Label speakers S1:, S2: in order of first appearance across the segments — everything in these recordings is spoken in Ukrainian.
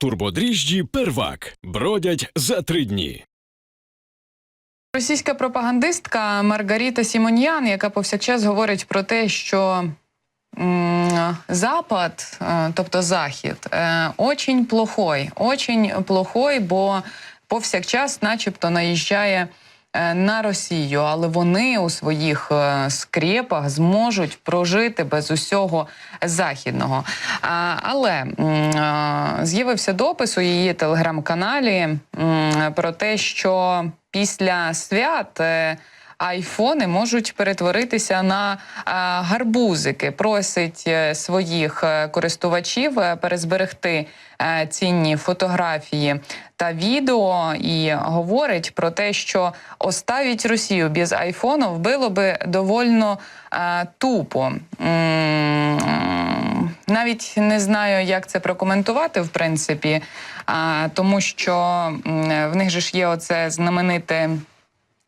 S1: Турбодріжджі первак бродять за три дні.
S2: Російська пропагандистка Маргаріта Сімоньян, яка повсякчас говорить про те, що Запад, е, тобто Захід, е, очень плохой, очень плохой, бо повсякчас, начебто, наїжджає на Росію, але вони у своїх е, скрепах зможуть прожити без усього західного. Але е, з'явився допис у її телеграм-каналі про те, що після свят. Е, Айфони можуть перетворитися на а, гарбузики. Просить е, своїх е, користувачів е, перезберегти е, цінні фотографії та відео і говорить про те, що оставить Росію без айфону було би довольно е, тупо. Навіть не знаю, як це прокоментувати, в принципі, а, тому що в них же ж є оце знамените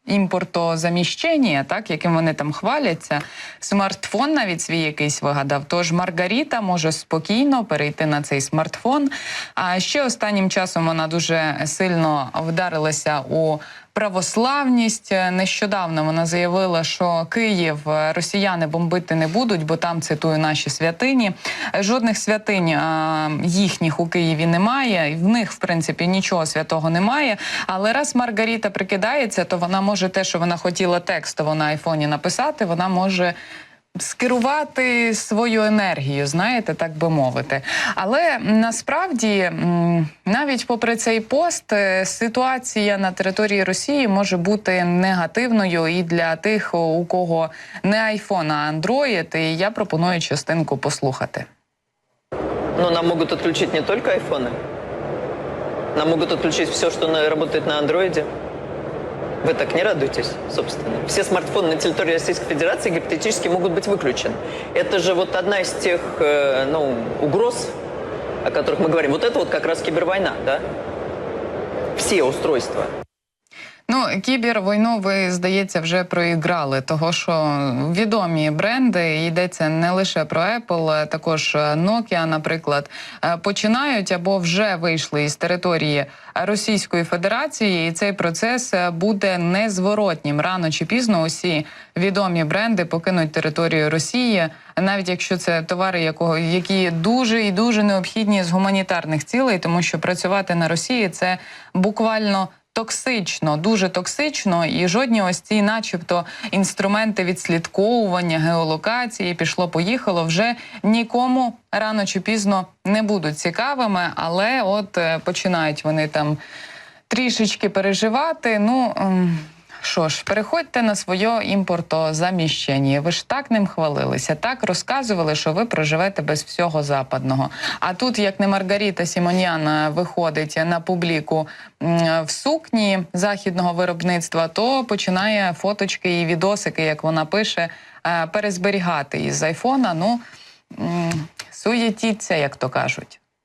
S2: імпортозаміщення, так яким вони там хваляться. Смартфон навіть свій якийсь вигадав. Тож Маргаріта може спокійно перейти на цей смартфон. А ще останнім часом вона дуже сильно вдарилася у православність. Нещодавно вона заявила, що Київ е, росіяни бомбити не будуть, бо там цитую наші святині. Жодних святинь їхніх у Києві немає. В них, в принципі, нічого святого немає. Але раз Маргаріта прикидається, то вона може те, що вона хотіла текстово на айфоні написати, вона може. Скерувати свою енергію, знаєте, так би мовити. Але насправді, навіть попри цей пост, е, ситуація на території Росії може бути негативною і для тих, у кого не айфон, а Android. І я пропоную частинку послухати.
S3: Но нам могут отключить не только айфоны. Нам могут отключить все, что на- работает на андроиде. Вы так не радуетесь, собственно. Все смартфоны на территории Российской Федерации гипотетически могут быть выключены. Это же вот одна из тех э, ну, угроз, о которых мы говорим. Вот это вот как раз кибервойна, да? Все устройства.
S2: Ну, кібервійну ви, здається, вже проіграли, того що відомі бренди йдеться не лише про Apple, також Nokia, наприклад, е, починають або вже вийшли із території Російської Федерації, і цей процес е, буде незворотнім. Рано чи пізно усі відомі бренди покинуть територію Росії, навіть якщо це товари, якого які дуже і дуже необхідні з гуманітарних цілей, тому що працювати на Росії це буквально. Токсично, дуже токсично, і жодні ось ці, начебто, інструменти відслідковування геолокації пішло, поїхало вже нікому рано чи пізно не будуть цікавими, але от е, починають вони там трішечки переживати. Ну ем, що ж, переходьте на своє імпортозаміщення. Ви ж так ним хвалилися, так розказували, що ви проживете без всього западного. А тут, як не Маргарита Сімонян е, виходить на публіку в сукні західного виробництва, то починає фоточки і відосики, як вона пише, е, перезберігати із айфона. Ну суєтіться, як то кажуть.